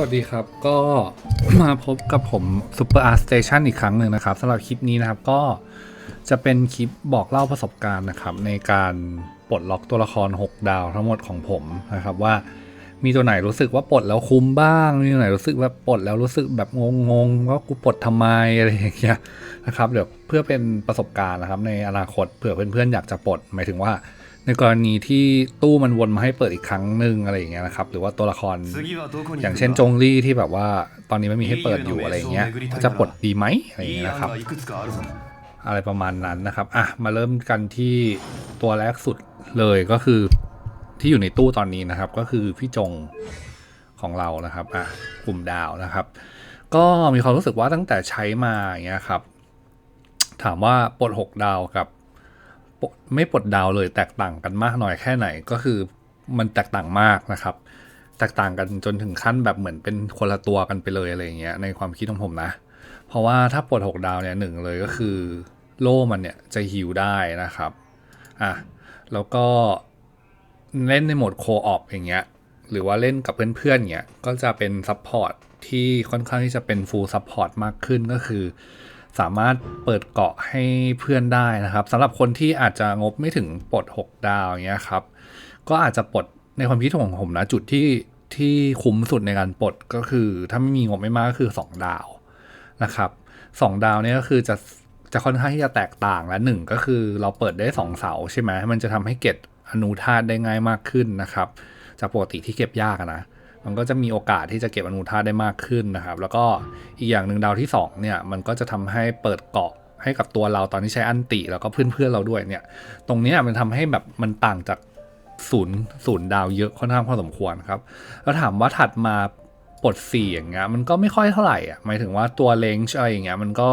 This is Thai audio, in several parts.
วัสดีครับ ก็มาพบกับผม Super Art Station อีกครั้งหนึ่งนะครับสำหรับคลิปนี้นะครับก็จะเป็นคลิปบอกเล่าประสบการณ์นะครับ ในการปลดล็อกตัวละคร 6 ดาวทั้งหมดของผมนะครับว่ามีตัวไหนรู้สึกว่าปลดแล้วคุ้มบ้าง มีตัวไหนรู้สึกว่าปลดแล้วรู้สึกแบบงงๆว่ากูปลดทำไมอะไรอย่างเงี้ยนะครับเดี๋ยวเพื่อเป็นประสบการณ์นะครับในอนาคตเผื่อเพื่อนๆอยากจะปลดหมายถึงว่า ในกรณีที่ตู้มันวนมาให้เปิดอีกครั้งหนึ่งอะไรอย่างเงี้ยนะครับ หรือว่าตัวละครอย่างเช่นจงลี่ที่แบบว่าตอนนี้ไม่มีให้เปิดอยู่อะไรอย่างเงี้ยจะปลดดีไหมอะไรอย่างเงี้ยนะครับ อะไรประมาณนั้นนะครับอะมาเริ่มกันที่ตัวแรกสุดเลยก็คือที่อยู่ในตู้ตอนนี้นะครับ ก็คือพี่จงของเรานะครับอะกลุ่มดาวนะครับ ก็มีความรู้สึกว่าตั้งแต่ใช้มาอย่างเงี้ยครับ ถามว่าปลด6ดาวกับ ไม่ปลดดาวเลยแตกต่างกันมากน้อยแค่ไหนก็คือมันแตกต่างมากนะครับ แตกต่างกันจนถึงขั้นแบบเหมือนเป็นคนละตัวกันไปเลยอะไรเงี้ยในความคิดของผมนะ เพราะว่าถ้าปลดหกดาวเนี่ยหนึ่งเลยก็คือ โล่มันเนี่ยจะฮิวได้นะครับอะแล้วก็เล่นในโหมดโคออปอย่างเงี้ยหรือว่าเล่นกับเพื่อนๆเงี้ยก็จะเป็นซัพพอร์ตที่ค่อนข้างที่จะเป็นฟูลซัพพอร์ตมากขึ้นก็คือ สามารถเปิดเกาะให้เพื่อนได้นะครับสำหรับคนที่อาจจะงบไม่ถึงปลด 6 ดาวอย่างเงี้ยครับ ก็อาจจะปลดในความคิดของผมนะ จุดที่ที่คุ้มสุดในการปลดก็คือ ถ้าไม่มีงบไม่มากก็คือ 2 ดาวนะครับสองดาวเนี่ยก็คือจะจะค่อนข้างที่จะแตกต่างและหนึ่งก็คือเราเปิดได้ 2 เสาใช่ไหมมันจะทำให้เก็บอนุธาตุได้ง่ายมากขึ้นนะครับ จากปกติที่เก็บยากนะ มันก็จะมีโอกาสที่จะเก็บอนุธาตุได้มากขึ้นนะครับ แล้วก็อีกอย่างหนึ่งดาวที่สองเนี่ยมันก็จะทำให้เปิดเกาะให้กับตัวเราตอนที่ใช้อันติแล้วก็เพื่อนๆเราด้วยเนี่ย ตรงนี้มันทำให้แบบมันต่างจากศูนย์ศูนย์ดาวเยอะค่อนข้างพอสมควรครับ แล้วถามว่าถัดมาปลดสี่อย่างเงี้ยมันก็ไม่ค่อยเท่าไหร่อะหมายถึงว่าตัวเลนส์อะไรอย่างเงี้ยมันก็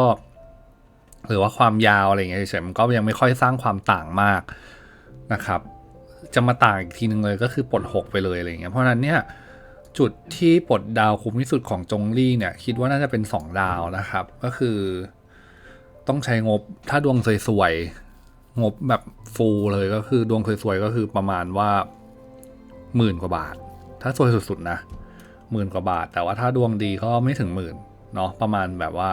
หรือว่าความยาวอะไรเงี้ยเฉยมันก็ยังไม่ค่อยสร้างความต่างมากนะครับ จะมาต่างอีกทีหนึ่งเลยก็คือปลด6ไปเลยอะไรเงี้ยเพราะฉะนั้นเนี่ย จุดที่ปลดดาวคุ้มที่สุดของจงลี่เนี่ย คิดว่าน่าจะเป็น 2 ดาวนะครับ ก็คือ ต้องใช้งบถ้าดวงสวยๆ งบแบบฟูลเลยก็คือดวงสวยๆ ก็คือประมาณว่าหมื่นกว่าบาท ถ้าสวยสุดๆนะหมื่นกว่าบาท แต่ว่าถ้าดวงดีก็ไม่ถึงหมื่นเนาะประมาณแบบว่า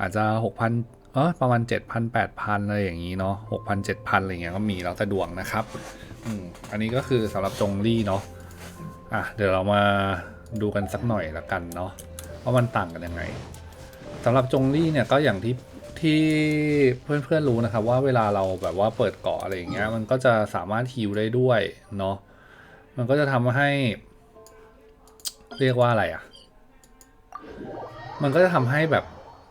อาจจะหกพันเออประมาณเจ็ดพันแปดพันอะไรอย่างนี้เนาะหกพันเจ็ดพันอะไรเงี้ยก็มีแล้วแต่ดวงนะครับ อืมอันนี้ก็คือสำหรับจงลี่เนาะ อะเดี๋ยวเรามาดูกันสักหน่อยละกันเนาะว่ามันต่างกันยังไงสำหรับจงลี่เนี่ยก็อย่างที่ที่เพื่อนๆรู้นะครับว่าเวลาเราแบบว่าเปิดเกาะอะไรอย่างเงี้ยมันก็จะสามารถฮิวได้ด้วยเนาะมันก็จะทำให้ เรียกว่าอะไรอะ่ะ มันก็จะทำให้แบบ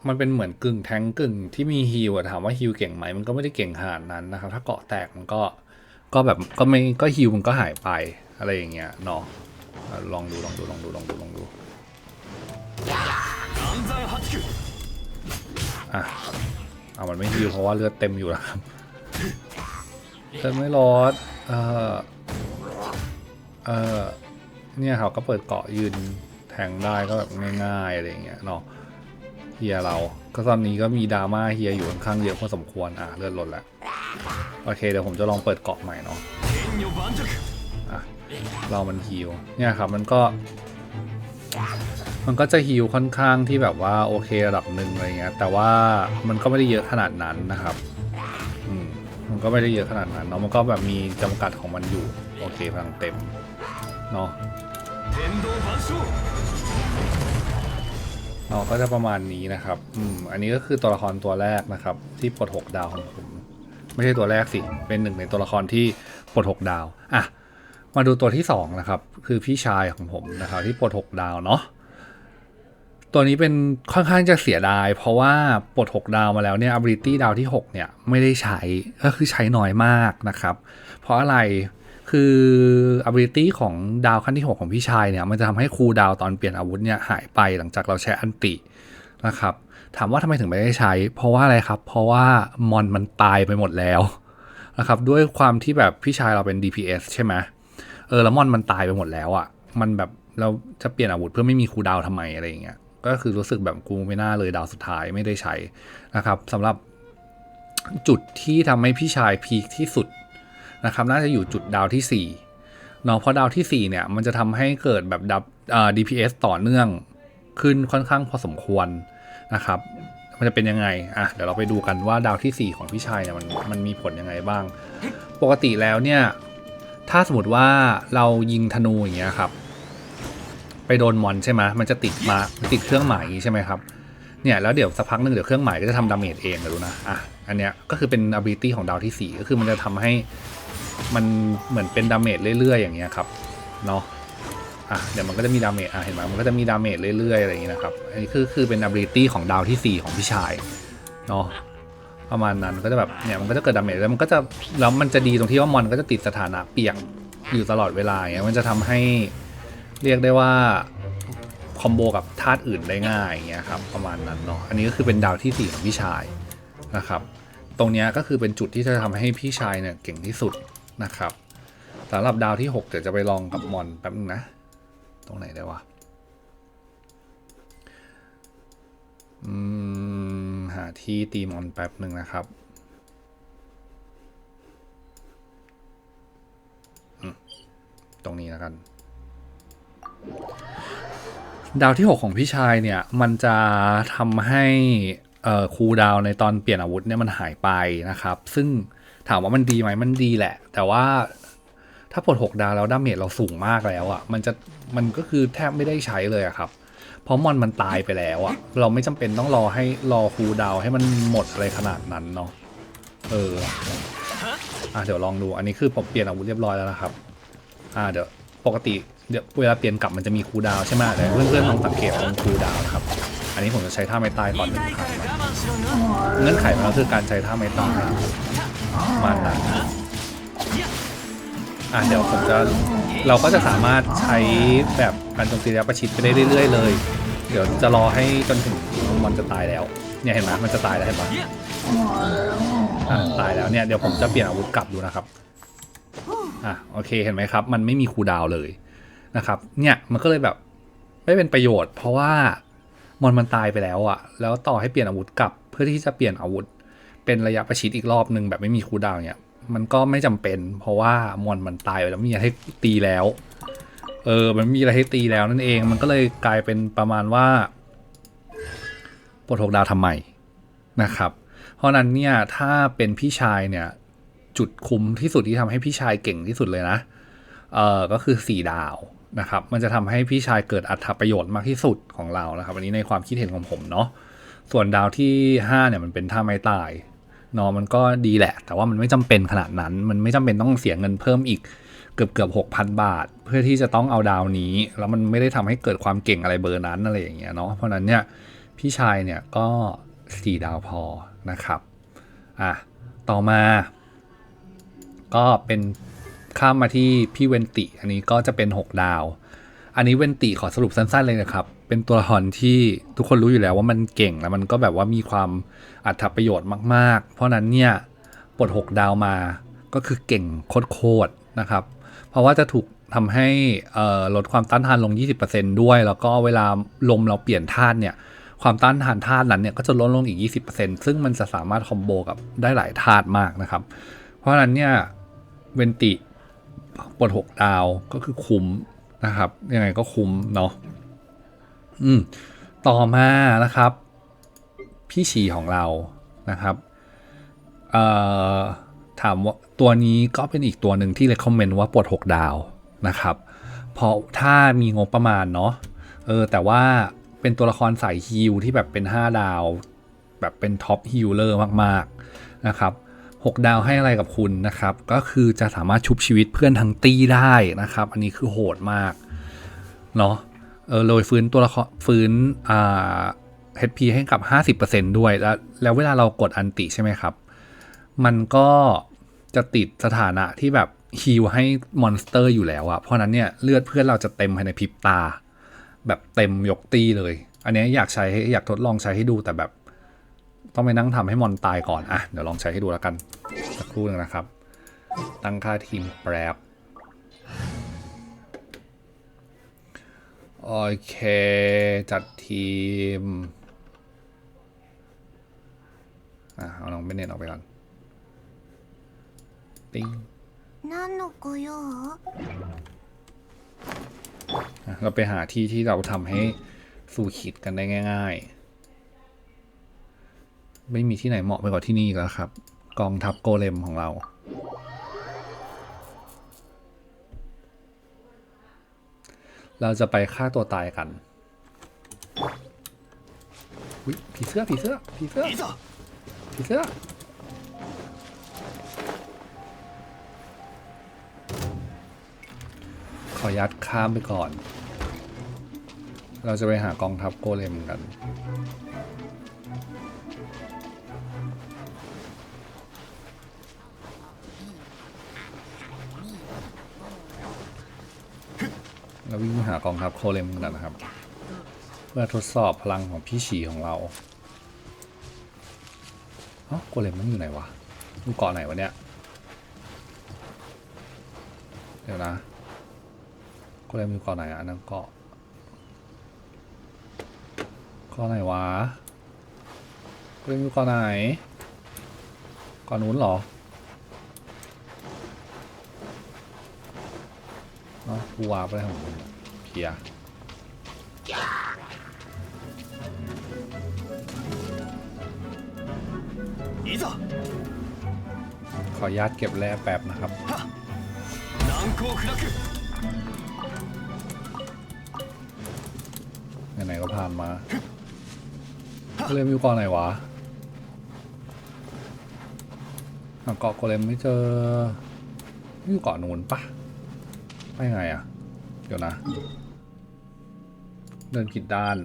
มันเป็นเหมือนกึ่งแทงกึ่งที่มีฮิวอะถามว่าฮิวเก่งไหมมันก็ไม่ได้เก่งขนาดนั้นนะครับ ถ้าเกาะแตกมันก็ก็แบบก็ไม่ก็ฮิวมันก็หายไปอะไรอย่างเงี้ยเนาะอะ ลองดูลองดูลองดูลองดูลองดูอะเอามันไม่ฮิวเพราะว่าเลือดเต็มอยู่แล้วครับเลือดไม่รอดเออเออเนี่ยเขาก็เปิดเกาะยืนแทงได้ก็แบบง่ายๆอะไรเงี้ยเนาะเฮียเรา ก็ตอนนี้ก็มีดราม่าเฮียอยู่ค่อนข้างเยอะพอสมควรอะเลือดลดแล้วโอเคเดี๋ยวผมจะลองเปิดเกาะใหม่เนาะ เรามันฮิวเนี่ยครับมันก็ มันก็จะฮิวค่อนข้างที่แบบว่าโอเคระดับหนึ่งอะไรเงี้ยแต่ว่ามันก็ไม่ได้เยอะขนาดนั้นนะครับอืมมันก็ไม่ได้เยอะขนาดนั้นเนาะมันก็แบบมีจำกัดของมันอยู่โอเคพลังเต็มเนาะเราก็จะประมาณนี้นะครับ อืม อันนี้ก็คือตัวละครตัวแรกนะครับ ที่ปลด 6 ดาวของผม ไม่ใช่ตัวแรกสิ เป็นหนึ่งในตัวละครที่ปลด 6 ดาว อะ มาดูตัวที่สองนะครับ คือพี่ชายของผมนะครับ ที่ปลดหกดาวเนาะตัวนี้เป็นค่อนข้างจะเสียดาย เพราะว่าปลด 6 ดาวมาแล้วเนี่ย ability ดาวที่ 6 เนี่ย ไม่ได้ใช้ก็คือใช้น้อยมากนะครับ เพราะอะไรคือ ability ของดาวขั้นที่ 6 ของพี่ชายเนี่ย มันจะทำให้คูดาวตอนเปลี่ยนอาวุธเนี่ยหายไปหลังจากเราใช้อันตินะครับ ถามว่าทำไมถึงไม่ได้ใช้ เพราะว่าอะไรครับ เพราะว่ามอนมันตายไปหมดแล้วนะครับด้วยความที่แบบพี่ชายเราเป็น DPS ใช่ไหมเออแล้วมอนมันตายไปหมดแล้วอะ่ะ มันแบบเราจะเปลี่ยนอาวุธเพื่อไม่มีคูดาวน์ทำไมอะไรอย่างเงี้ย ก็คือรู้สึกแบบกูไม่น่าเลยดาวสุดท้ายไม่ได้ใช้นะครับสำหรับจุดที่ทำให้พี่ชายพีคที่สุดนะครับน่าจะอยู่จุดดาวที่เนาะเพราะดาวที่ 4 เนี่ย มันจะทำให้เกิดแบบดับอ่า DPS ต่อเนื่องขึ้นค่อนข้างพอสมควรนะครับ มันจะเป็นยังไง อะ เดี๋ยวเราไปดูกันว่าดาวที่ 4 ของพี่ชายเนี่ยมันมันมีผลยังไงบ้าง ปกติแล้วเนี่ย ถ้าสมมติว่าเรายิงธนูอย่างเงี้ยครับ ไปโดนมอนใช่ไหมมันจะติดมาติดเครื่องหมายใช่ไหมครับเนี่ยแล้วเดี๋ยวสักพักหนึ่งเดี๋ยวเครื่องหมายก็จะทำดาเมจเองเดี๋ยวดูนะอะอันเนี้ยก็คือเป็น ability ของดาวที่ 4 ก็คือมันจะทำให้มันเหมือนเป็นดาเมจเรื่อยๆ อย่างเงี้ยครับเนาะอะเดี๋ยวมันก็จะมีดาเมจอะเห็นไหมมันก็จะมีดาเมจเรื่อยๆอะไรอย่างงี้นะครับอันนี้คือคือเป็น ability ของดาวที่ 4 ของพี่ชายเนาะ ประมาณนั้นก็จะแบบเนี่ยมันก็จะเกิดดาเมจแล้วมันก็จะแล้วมันจะดีตรงที่ว่ามอนก็จะติดสถานะเปียกอยู่ตลอดเวลาอย่างเงี้ยมันจะทำให้เรียกได้ว่าคอมโบกับธาตุอื่นได้ง่ายอย่างเงี้ยครับประมาณนั้นเนาะอันนี้ก็คือเป็นดาวที่4ของพี่ชายนะครับ ตรงเนี้ยก็คือเป็นจุดที่จะทำให้พี่ชายเนี่ยเก่งที่สุดนะครับสำหรับดาวที่6เดี๋ยวจะไปลองกับมอนแป๊บนึงนะ ตรงไหนได้วะอืมาที่ตีมอนแป๊บหนึ่งนะครับตรงนี้แล้วกัน ดาวที่ 6 ของพี่ชายเนี่ย มันจะทำให้คูดาวในตอนเปลี่ยนอาวุธเนี่ยมันหายไปนะครับ ซึ่งถามว่ามันดีไหมมันดีแหละ แต่ว่าถ้าปลด6ดาวแล้วดาเมจเราสูงมากแล้วอะ่ะ มันจะมันก็คือแทบไม่ได้ใช้เลยครับ เพราะมอนมันตายไปแล้วอะเราไม่จำเป็นต้องรอให้รอคูดาวให้มันหมดอะไรขนาดนั้นเนาะเอออะเดี๋ยวลองดูอันนี้คือผมเปลี่ยนอาวุธเรียบร้อยแล้วนะครับ อ่าเดี๋ยวปกติเดี๋ยวเวลาเปลี่ยนกลับมันจะมีคูดาวใช่ไหมแต่เพื่อนๆลองสังเกตตรงคูดาวนะครับ อันนี้ผมจะใช้ท่าไม้ตายก่อนหนึ่งครั้งนะเงื่อนไขมันก็คือการใช้ท่าไม้ตายมาณนั้นอะเดี๋ยวผมจะเราก็จะสามารถใช้แบบ การโจมตีระยะประชิดไปได้เรื่อยๆเลย เดี๋ยวจะรอให้จนถึงมันจะตายแล้ว เนี่ยเห็นไหมมันจะตายแล้วเห็นปะอะตายแล้วเนี่ยเดี๋ยวผมจะเปลี่ยนอาวุธกลับดูนะครับอะโอเคเห็นไหมครับ มันไม่มีคูลดาวน์เลยนะครับ เนี่ยมันก็เลยแบบไม่เป็นประโยชน์ เพราะว่ามอนมันตายไปแล้วอะแล้วต่อให้เปลี่ยนอาวุธกลับ เพื่อที่จะเปลี่ยนอาวุธ เป็นระยะประชิดอีกรอบหนึ่งแบบไม่มีคูลดาวน์เนี่ยมันก็ไม่จำเป็น เพราะว่ามอนมันตายไปแล้วไม่มีอะไรให้ตีแล้ว เออ มันมีอะไรให้ตีแล้วนั่นเอง มันก็เลยกลายเป็นประมาณว่าปลดหกดาวทำไมนะครับ เพราะนั้นเนี่ยถ้าเป็นพี่ชายเนี่ยจุดคุ้มที่สุดที่ทำให้พี่ชายเก่งที่สุดเลยนะ เออก็คือ 4 ดาวนะครับ มันจะทำให้พี่ชายเกิดอัตประโยชน์มากที่สุดของเรานะครับ อันนี้ในความคิดเห็นของผมเนาะ ส่วนดาวที่ 5 เนี่ยมันเป็นท่าไม้ตายเนาะมันก็ดีแหละ แต่ว่ามันไม่จำเป็นขนาดนั้น มันไม่จำเป็นต้องเสียเงินเพิ่มอีก เกือบเกือบหกพันบาท เพื่อที่จะต้องเอาดาวนี้ แล้วมันไม่ได้ทำให้เกิดความเก่งอะไรเบอร์นั้นอะไรอย่างเงี้ยเนาะเพราะนั้นเนี่ยพี่ชายเนี่ยก็4ดาวพอนะครับอะต่อมา ก็เป็นข้ามมาที่พี่เวนติ อันนี้ก็จะเป็น 6 ดาว อันนี้เวนติขอสรุปสั้นๆเลยนะครับ เป็นตัวละครที่ทุกคนรู้อยู่แล้วว่ามันเก่งแล้วมันก็แบบว่ามีความอัตประโยชน์มาก ๆ เพราะนั้นเนี่ยปลด6 ดาวมาก็คือเก่งโคตรๆนะครับ เพราะว่าจะถูกทำให้ลดความต้านทานลง 20%ด้วย แล้วก็เวลาลมเราเปลี่ยนธาตุเนี่ยความต้านทานธาตุนั้นเนี่ยก็จะลดลงอีก 20%ซึ่งมันจะสามารถคอมโบกับได้หลายธาตุมากนะครับ เพราะฉะนั้นเนี่ยเวนติปลดหกดาวก็คือคุ้มนะครับ ยังไงก็คุ้มเนาะอืมต่อมานะครับ พี่ฉีของเรานะครับ เอ่อ ถามว่าตัวนี้ก็เป็นอีกตัวหนึ่งที่เลยคอมเมนต์ว่าปลดหกดาวนะครับ เพราะถ้ามีงบประมาณเนาะเออแต่ว่าเป็นตัวละครสายฮิลที่แบบเป็น 5 ดาว แบบเป็นท็อปฮิลเลอร์มากๆนะครับ6ดาวให้อะไรกับคุณนะครับ ก็คือจะสามารถชุบชีวิตเพื่อนทั้งตีได้นะครับ อันนี้คือโหดมากเนาะเออโรยฟื้นตัวละครฟื้นอ่า HP ให้กับ 50%ด้วยแล้วแล้วเวลาเรากดอันติใช่ไหมครับ มันก็จะติดสถานะที่แบบฮิลให้มอนสเตอร์อยู่แล้วอะเพราะนั้นเนี่ยเลือดเพื่อนเราจะเต็มภายในพริบตา แบบเต็มยกตีเลย อันนี้อยากใช้อยากทดลองใช้ให้ดูแต่แบบ ต้องไปนั่งทำให้มอนตายก่อนอะเดี๋ยวลองใช้ให้ดูแล้วกันสักครู่นึงนะครับ ตั้งค่าทีมแป๊บโอเค จัดทีมอะเอาน้องเบนเน็ตออกไปก่อน ติ้งนั่นหนูก็เยู่เราไปหาที่ที่เราทำให้สู่ขีดกันได้ง่าย ๆ ไม่มีที่ไหนเหมาะไปกว่าที่นี่แล้วครับ กองทัพโกเลมของเรา เราจะไปฆ่าตัวตายกันผีเสื้อผีเสื้อผีเสื้อผีเสื้อ อยัดข้ามไปก่อน เราจะไปหากองทัพโกเลมกัน เราวิ่งหากองทัพโคเลมกันนะครับ เพื่อทดสอบพลังของพี่ฉีของเราเอ้าโกเลมมันอยู่ไหนวะอยู่เกาะไหนวะเนี่ย เดี๋ยวนะ โกเลมอยู่เกาะไหนอ่ะอันนั่นเกาะเกาะไหนวะโกเลมอยู่เกาะไหนเกาะนู้นเหรอเอ้ากูวาร์ปไปของมึงเพีย いざ ขออนุญาตเก็บแร่แป๊บนะครับ 難攻不落 ไหนๆก็ผ่านมาโกเลมอยู่เกาะไหนวะหาเกาะโกเลมไม่เจออยู่เกาะนูนปะไปไงอะเดี๋ยวนะ เดินผิดด้าน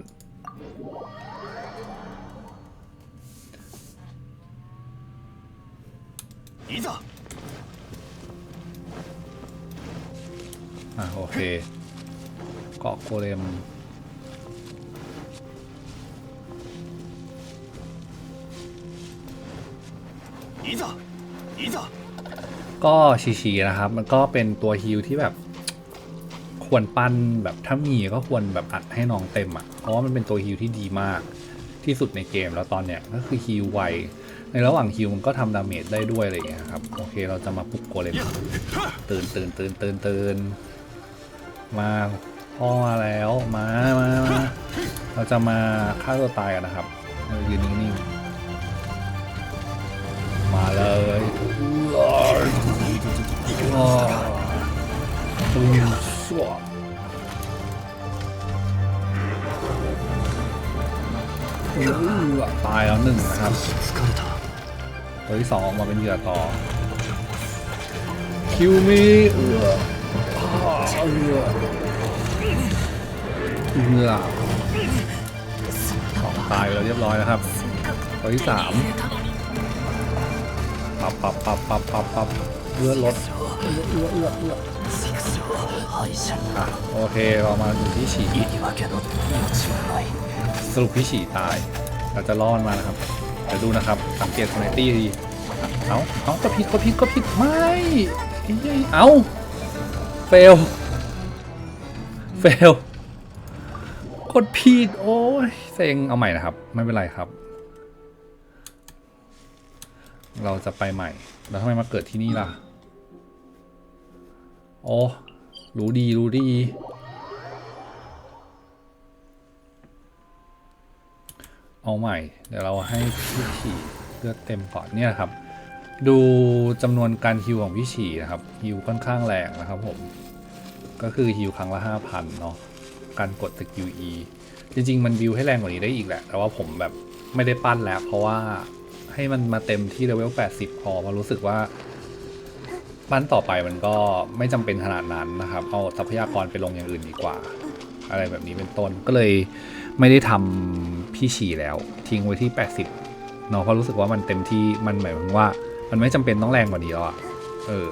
いざอะโอเค เกาะโกเลม ก็ชีๆนะครับ มันก็เป็นตัวฮิลที่แบบ ควรปั้นแบบถ้ามีก็ควรแบบอัดให้น้องเต็มอะ เพราะว่ามันเป็นตัวฮิลที่ดีมากที่สุดในเกมแล้วตอนเนี้ยก็คือฮิลไวในระหว่างฮิลมันก็ทำดาเมจได้ด้วยอะไรอย่างเงี้ยครับ โอเคเราจะมาปลุกโกเลมตื่นตื่นตื่นตื่นตื่นมาพ่อมาแล้วมามามาเราจะมาฆ่าตัวตายกันนะครับเออยืนนิ่ง ครับ ตัวที่สองมาเป็นเหยื่อต่อ คิวมีเอือเอือเหื่อสตายไปแล้วเรียบร้อยนะครับตัวที่สามปับปับปับปับปับปับเลือดลดโอเคเรามาอยู่ที่ฉีสรุปพี่ฉี่ตายเราจะรอดมานะครับ เดี๋ยวดูนะครับ สังเกตคอนเนตี้ดีเอาเอาก็ผิดก็ผิดก็ผิดไม่ไอ้เหี้ยเอาเฟลเฟลกดผิดโอ้ยเซ็งเอาใหม่นะครับ ไม่เป็นไรครับ เราจะไปใหม่ แล้วทำไมมาเกิดที่นี่ล่ะ โอ้รู้ดีรู้ดี เอาใหม่ เดี๋ยวเราให้พี่ฉี่เลือดเต็มก่อนเนี่ยครับ ดูจำนวนการฮิวของพี่ฉี่นะครับฮิวค่อนข้างแรงนะครับผม ก็คือฮิวครั้งละ5,000เนาะการกดสกิล E จริง ๆ มันบิวให้แรงกว่านี้ได้อีกแหละ แต่ว่าผมแบบไม่ได้ปั้นแล้ว เพราะว่าให้มันมาเต็มที่เลเวล 80 พอเพราะรู้สึกว่าปั้นต่อไปมันก็ไม่จำเป็นขนาดนั้นนะครับ เอาทรัพยากรไปลงอย่างอื่นดีกว่า อะไรแบบนี้เป็นต้นก็เลยไม่ได้ทำ พี่ฉี่แล้ว ทิ้งไว้ที่ 80เนาะเพราะรู้สึกว่ามันเต็มที่มันหมายถึงว่า มันไม่จำเป็นต้องแรงกว่านี้แล้วอะเออ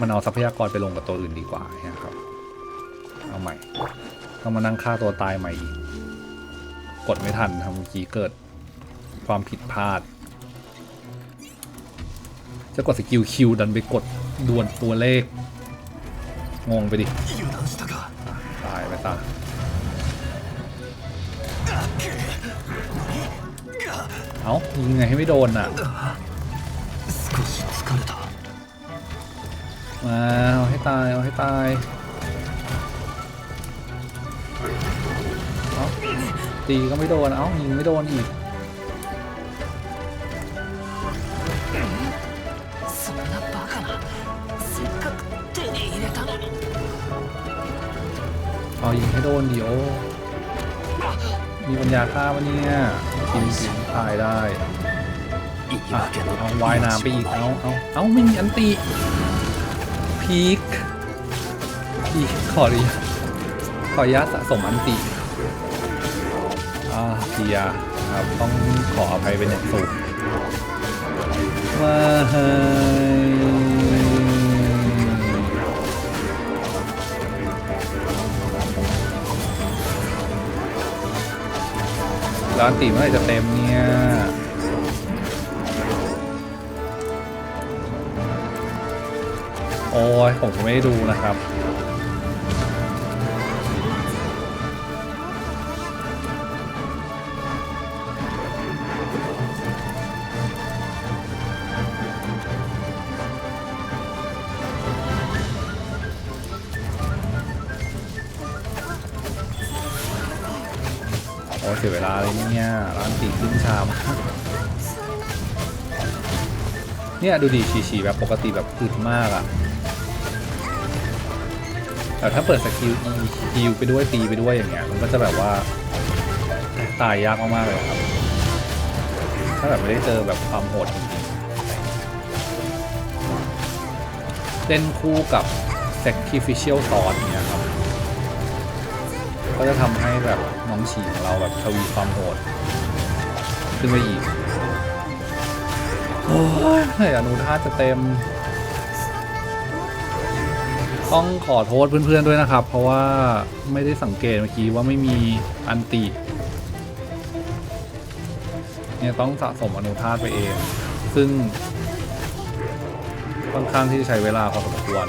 มันเอาทรัพยากรไปลงกับตัวอื่นดีกว่านะครับ เอาใหม่ต้องมานั่งฆ่าตัวตายใหม่อีกกดไม่ทันทำเมื่อกี้เกิดความผิดพลาด จะกดสกิลคิวดันไปกดดวนตัวเลข งงไปดิ ตายไปซะ เอา้ายิงไงให้ไม่โดนอะมาเอาให้ตาย เอาให้ตายเอาตีก็ไม่โดน เอา้ายิงไม่โดนอีกเอายิงให้โดนเดี๋ยว มีปัญญาฆ่าวันนี้กินกินตายได้เอาวายน้ำไปอีก เอาเอาเอาไม่มีอันตีพีคพีคขอรีขออนุญาสะสมอันตีอ่าเพียครับต้องขออภัยเป็นอย่างสูงมา ร้านตีเมื่อไหร่จะเต็มเนี่ยโอ้ยผมไม่ได้ดูนะครับ เสียเวลาเลยเนี่ยร้านตีขึ้นชามเนี่ยดูดีฉีๆแบบปกติแบบอึดมากอะแต่ถ้าเปิดสกิลฮิวไปด้วยตีไปด้วยอย่างเงี้ยมันก็จะแบบว่าตายยากมากๆเลยครับ ถ้าแบบไม่ได้เจอแบบความโหดจริงๆเล่นคู่กับ sacrificial sword เนี่ยครับ ก็จะทำให้แบบ น้องฉีของเราแบบทวีความโหด ขึ้นไปอีก โอ้ยเฮ้อนุธาจะเต็ม ต้องขอโทษเพื่อนๆด้วยนะครับ เพราะว่าไม่ได้สังเกตเมื่อกี้ว่าไม่มีอันติเนี่ยต้องสะสมอนุธาตไปเอง ซึ่งค่อนข้างที่จะใช้เวลาพอสมควร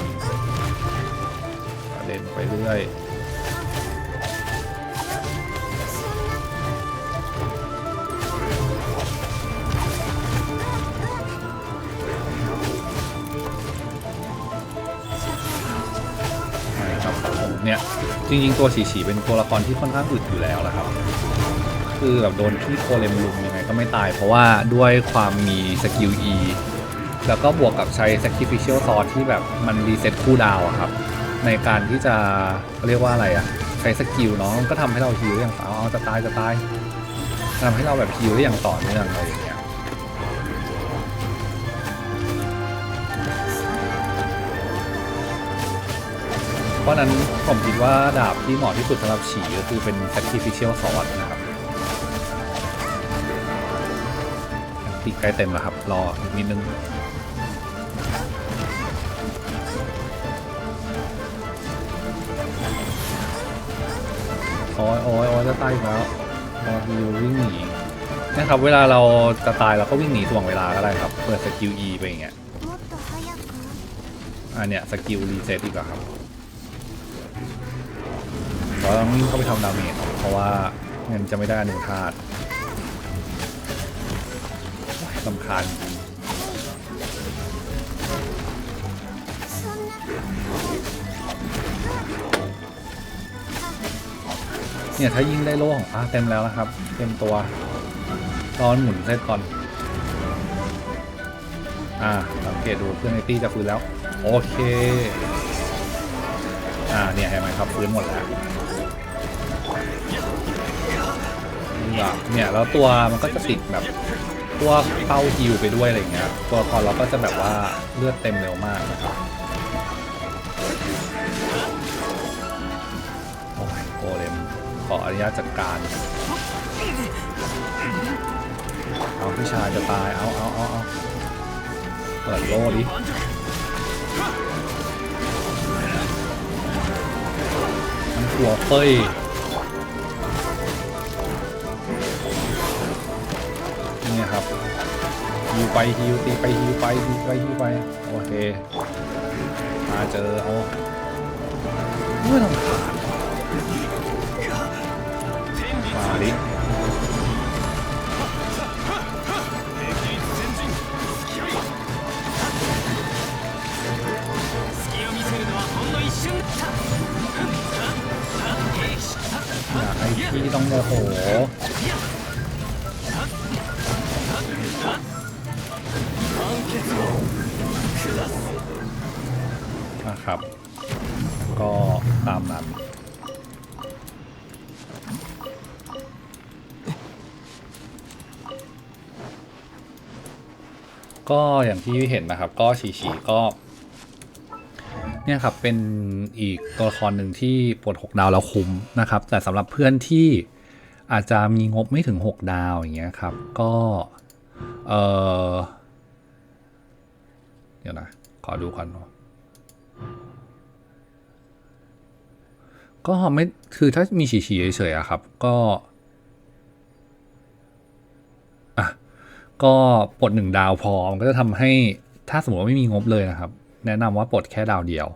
เด็นไปเรื่อย จริงๆ ตัวฉีฉีเป็นตัวละครที่ค่อนข้างอึดอยู่แล้วนะครับ คือแบบโดนที่โคเลมลุมยังไงก็ไม่ตาย เพราะว่าด้วยความมีสกิล E แล้วก็บวกกับใช้ sacrificial sword ที่แบบมันรีเซ็ตคู่ดาวอะครับ ในการที่จะเรียกว่าอะไรอะใช้สกิลเนาะก็ทำให้เราฮิวได้อย่างเอาเอาจะตายจะตายทำให้เราแบบฮิวได้อย่างต่อเนื่องอะไรอย่างเงี้ย ราะนั้นผมคิดว่าดาบที่เหมาะที่สุดสำหรับฉีก็คือเป็น sacrificial sword นะครับตีใกล้เต็มแล้วครับ รออีกนิดนึงโอ้ยโอ้ยโอ้ยจะตายแล้วรอฮิววิ่งหนีนะครับ เวลาเราจะตายเราก็วิ่งหนีถ่วงเวลาก็ได้ครับ เปิดสกิล E ไปอย่างเงี้ยอันเนี้ยสกิลรีเซ็ตอีกแล้วครับ เราต้องวิ่งเข้าไปทำดาเมจเพราะว่าเงินจะไม่ได้อนุธาตสำคัญเนี่ยถ้ายิ่งได้โล่ของอะเต็มแล้วนะครับ เต็มตัวตอนหมุนเซตก่อน อ่าสังเกตดูเพื่อนในตี้จะฟื้นแล้ว โอเค อ่าเนี่ยเห็นไหมครับฟื้นหมดแล้ว อะเนี่ยแล้วตัวมันก็จะติดแบบพวกเป้าฮิวไปด้วยอะไรเงี้ยตัวครเราก็จะแบบว่าเลือดเต็มเร็วมากนะครับโอ้ยโกเลมขออนุญาตจัดการเอาพี่ชายจะตายเอาเอาเอาเอาเปิดโล่ดิมันหัวเฟ้ย ครับฮิวไปฮิวตีไปฮิวไปฮิวไปฮิวไปโอเคมาเจอเอาเมื่อลำคาญมาดิอยากให้พี่ต้องโมโห นะครับ ก็ตามนั้น ก็อย่างที่เห็นนะครับ ก็ฉีฉีก็เนี่ยครับเป็นอีกตัวละครหนึ่งที่ปลด6ดาวแล้วคุ้มนะครับ แต่สำหรับเพื่อนที่อาจจะมีงบไม่ถึง 6 ดาวอย่างเงี้ยครับ ก็เออเดี๋ยวนะ ขอดูก่อนเนอะ ก็ไม่คือถ้ามีฉีๆเฉยๆอะครับ ก็อะก็ปลดหนึ่งดาวพอมันก็จะทำให้ถ้าสมมติว่าไม่มีงบเลยนะครับ แนะนำว่าปลดแค่ดาวเดียว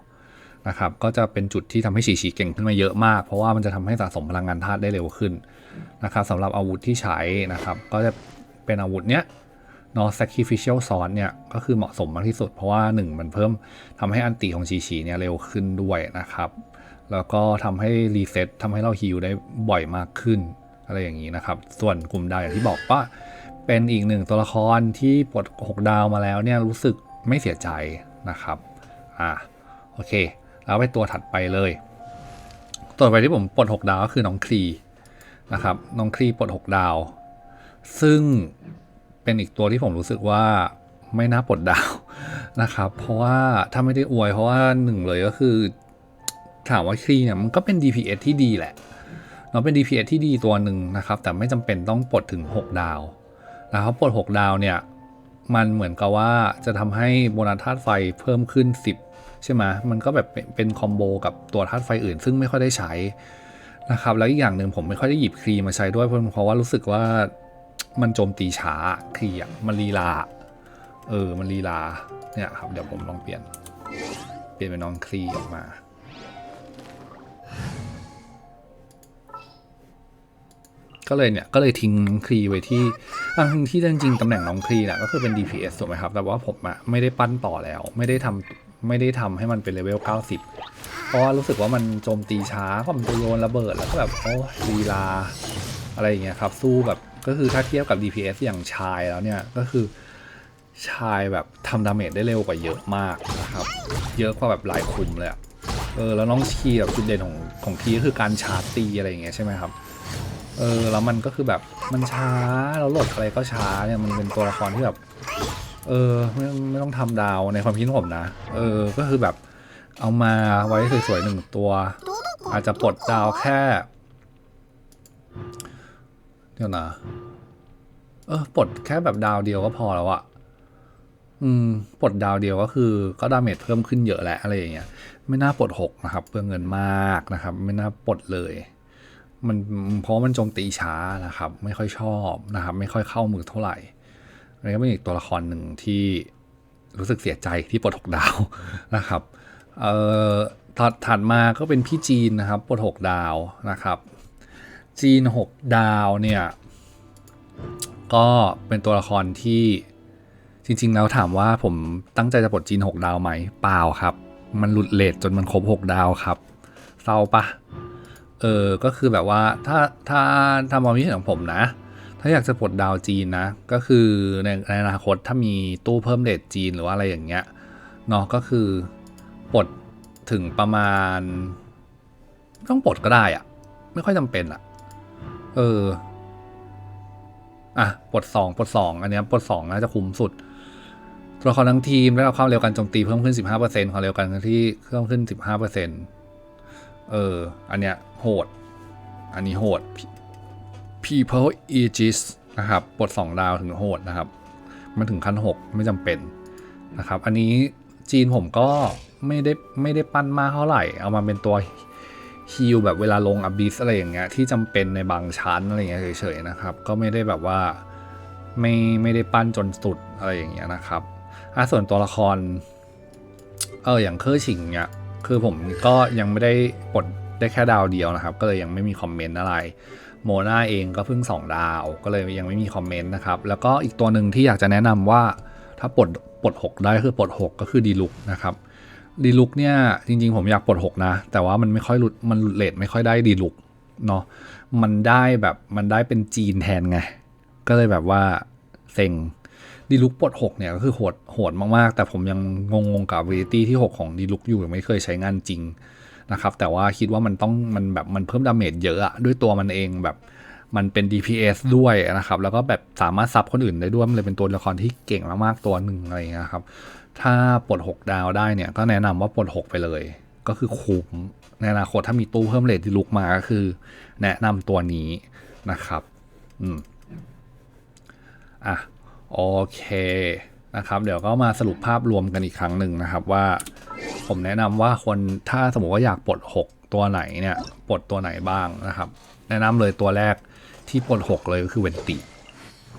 นะครับ ก็จะเป็นจุดที่ทำให้ฉีๆเก่งขึ้นมาเยอะมาก เพราะว่ามันจะทำให้สะสมพลังงานธาตุได้เร็วขึ้นนะครับสำหรับอาวุธที่ใช้นะครับ ก็จะเป็นอาวุธเนี้ยนอ sacrificial sword เนี่ยก็คือเหมาะสมมากที่สุด เพราะว่า 1 มันเพิ่มทำให้อันติของชีชีเนี่ยเร็วขึ้นด้วยนะครับ แล้วก็ทำให้รีเซ็ตทำให้เราฮิลได้บ่อยมากขึ้น อะไรอย่างนี้นะครับ ส่วนกลุ่มดาวอย่างที่บอกว่า เป็นอีกหนึ่งตัวละครที่ปลด6ดาวมาแล้วเนี่ยรู้สึกไม่เสียใจนะครับอ่าโอเค แล้วไปตัวถัดไปเลยตัวไปที่ผมปลด6ดาวก็คือน้องครีนะครับน้องครีปลด6ดาว ซึ่งเป็นอีกตัวที่ผมรู้สึกว่าไม่น่าปลดดาวนะครับ เพราะว่าถ้าไม่ได้อวยเพราะว่าหนึ่งเลยก็คือ ถามว่าครีเนี่ยมันก็เป็น DPS ที่ดีแหละเนาะเป็น DPS ที่ดีตัวหนึ่งนะครับ แต่ไม่จำเป็นต้องปลดถึง 6 ดาวนะครับปลด 6 ดาวเนี่ยมันเหมือนกับว่าจะทำให้โบนัสธาตุไฟเพิ่มขึ้น 10 ใช่ไหมมันก็แบบเป็นคอมโบกับตัวธาตุไฟอื่น ซึ่งไม่ค่อยได้ใช้นะครับแล้วอีกอย่างหนึ่งผมไม่ค่อยได้หยิบครีมาใช้ด้วยเพราะเพราะว่ารู้สึกว่ามันโจมตีช้าครีอะมันลีลาเออมันลีลาเนี่ยครับเดี๋ยวผมลองเปลี่ยน เปลี่ยนเป็นน้องครีออกมา ก็เลยเนี่ยก็เลยทิ้งน้องครีไว้ที่ทั้งที่จริงๆตำแหน่งน้องครีน่ะก็คือเป็น DPS ถูกไหมครับ แต่ว่าผมอะไม่ได้ปั้นต่อแล้ว ไม่ได้ทำไม่ได้ทำให้มันเป็นเลเวล 90 เพราะว่ารู้สึกว่ามันโจมตีช้าเพราะมันจะโยนระเบิดแล้วก็แบบโอ้ลีลา อะไรอย่างเงี้ยครับสู้แบบก็คือถ้าเทียบกับ DPS อย่างชายแล้วเนี่ยก็คือชายแบบทำดาเมจได้เร็วกว่าเยอะมากนะครับ เยอะกว่าแบบหลายคุมเลยอะเออแล้วน้องคีแบบจุดเด่นของของคีก็คือการชาร์จตีอะไรอย่างเงี้ยใช่ไหมครับ เออแล้วมันก็คือแบบมันช้าแล้วโหลดอะไรก็ช้าเนี่ยมันเป็นตัวละครที่แบบ เออไม่ไม่ต้องทำดาวในความคิดผมนะ เออก็คือแบบเอามาไว้สวยๆหนึ่งตัว อาจจะปลดดาวแค่เดี๋ยวนะเออปลดแค่แบบดาวเดียวก็พอแล้วอะอืมปลดดาวเดียวก็คือ ก็ดาเมจเพิ่มขึ้นเยอะแหละอะไรอย่างเงี้ย ไม่น่าปลดหกนะครับเปลือเงินมากนะครับ ไม่น่าปลดเลย มันเพราะมันโจมตีช้านะครับ ไม่ค่อยชอบนะครับ ไม่ค่อยเข้ามือเท่าไหร่อันนี้ก็เป็นอีกตัวละครหนึ่งที่รู้สึกเสียใจที่ปลดหกดาวนะครับเอ่อถัดถัดมาก็เป็นพี่จีนนะครับปลดหกดาวนะครับ จีนหกดาวเนี่ยก็เป็นตัวละครที่จริงๆแล้วถามว่าผมตั้งใจจะปลดจีน 6 ดาวไหมเปล่าครับ มันหลุดเลทจนมันครบ 6 ดาวครับเศร้าปะ เออก็คือแบบว่าถ้าถ้าทำความคิดเห็นของผมนะ ถ้าอยากจะปลดดาวจีนนะ ก็คือในในอนาคตถ้ามีตู้เพิ่มเลทจีนหรือว่าอะไรอย่างเงี้ยเนาะก็คือปลดถึงประมาณไม่ต้องปลดก็ได้อะไม่ค่อยจำเป็นอะเอออะปลดสองปลดสองอันนี้ปลดสองน่าจะคุ้มสุดตัวละครทั้งทีมได้รับความเร็วการโจมตีเพิ่มขึ้น 15%ความเร็วการเคลื่อนที่เพิ่มขึ้น 15%เออ อันเนี้ย โหด อันนี้โหด People Aegis นะครับปลด2ดาวถึงโหดนะครับ มันถึงขั้น 6 ไม่จำเป็นนะครับ อันนี้จีนผมก็ไม่ได้ไม่ได้ปั้นมากเท่าไหร่ เอามาเป็นตัวฮิลแบบเวลาลงอ b บิสอะไรอย่างเงี้ยที่จำเป็นในบางชั้นอะไรเงี้ยเฉยๆนะครับ ก็ไม่ได้แบบว่าไม่ไม่ได้ปั้นจนสุดอะไรอย่างเงี้ยนะครับอะส่วนตัวละครเอออย่างเคอร์ชิงเนี่ยคือผมก็ยังไม่ได้ปลด ได้แค่ดาวเดียวนะครับ ก็เลยยังไม่มีคอมเมนต์อะไรโมนาเองก็เพิ่ง 2 ดาว ก็เลยยังไม่มีคอมเมนต์นะครับ แล้วก็อีกตัวหนึ่งที่อยากจะแนะนำว่าถ้าปลดปลด 6 ได้คือปลด 6 ก็คือดีลุกนะครับดีลุกเนี่ยจริงๆ ผมอยากปลด 6 นะ แต่ว่ามันไม่ค่อยหลุดมันหลุดเลทไม่ค่อยได้ดีลุกเนาะมันได้แบบมันได้เป็นจีนแทนไง ก็เลยแบบว่าเซ็งดีลุกปลด 6 เนี่ยก็คือโหดโหดมากๆ แต่ผมยังงงๆกับ ability ที่ 6 ของดีลุกอยู่ยังไม่เคยใช้งานจริง นะครับ แต่ว่าคิดว่ามันต้องมันแบบมันเพิ่มดาเมจเยอะด้วยตัวมันเองแบบมันเป็น DPS ด้วยนะครับ แล้วก็แบบสามารถซับคนอื่นได้ด้วย มันเลยเป็นตัวละครที่เก่งมากๆตัวหนึ่งอะไรอย่างเงี้ยครับ ถ้าปลด 6 ดาวได้เนี่ย ก็แนะนำว่าปลด 6 ไปเลย ก็คือคุ้มในอนาคตถ้ามีตู้เพิ่มเลทที่ลุกมาก็คือ แนะนำตัวนี้นะครับ อืม อะ โอเค นะครับ เดี๋ยวก็มาสรุปภาพรวมกันอีกครั้งหนึ่งนะครับว่า ผมแนะนำว่าคนถ้าสมมติว่าอยากปลด 6 ตัวไหนเนี่ยปลดตัวไหนบ้างนะครับ แนะนำเลยตัวแรกที่ปลด 6 เลยก็คือเวนติ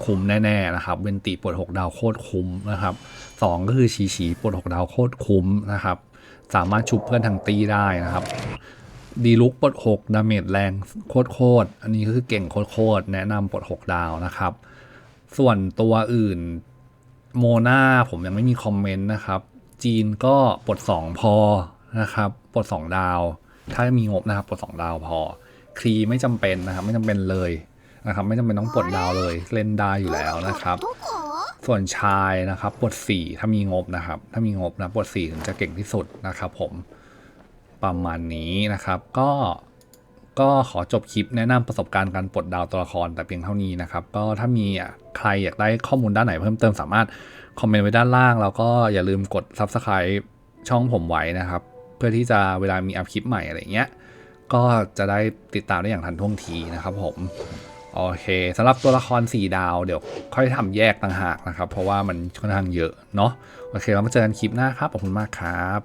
คุ้มแน่ๆนะครับ เวนติปลด 6 ดาวโคตรคุ้มนะครับสองก็คือชีชีปลด 6 ดาวโคตรคุ้มนะครับ สามารถชุบเพื่อนทางตีได้นะครับดีลุกปลด 6 ดาเมจแรงโคตรโคตรอันนี้ก็คือเก่งโคตรโคตรแนะนำปลด 6 ดาวนะครับ ส่วนตัวอื่น โมนาผมยังไม่มีคอมเมนต์นะครับ จีนก็ปลด 2 พอนะครับปลด 2 ดาว ถ้ามีงบนะครับปลด 2 ดาวพอ ครีไม่จำเป็นนะครับไม่จำเป็นเลยนะครับไม่จำเป็นต้องปลดดาวเลยเล่นได้อยู่แล้วนะครับ ส่วนชายนะครับปลด4ถ้ามีงบนะครับ ถ้ามีงบนะปลด4ถึงจะเก่งที่สุดนะครับ ผมประมาณนี้นะครับก็ ก็ขอจบคลิปแนะนำประสบการณ์การปลดดาวตัวละครแต่เพียงเท่านี้นะครับ ก็ถ้ามีอะใครอยากได้ข้อมูลด้านไหนเพิ่มเติมสามารถคอมเมนต์ไว้ด้านล่าง แล้วก็อย่าลืมกด Subscribe ช่องผมไว้นะครับ เพื่อที่จะเวลามีอัพคลิปใหม่อะไรเงี้ยก็จะได้ติดตามได้อย่างทันท่วงทีนะครับผมโอเคสำหรับตัวละคร 4 ดาวเดี๋ยวค่อยทำแยกต่างหากนะครับ เพราะว่ามันค่อนข้างเยอะเนาะโอเคเรามาเจอกันคลิปหน้าครับขอบคุณมากครับ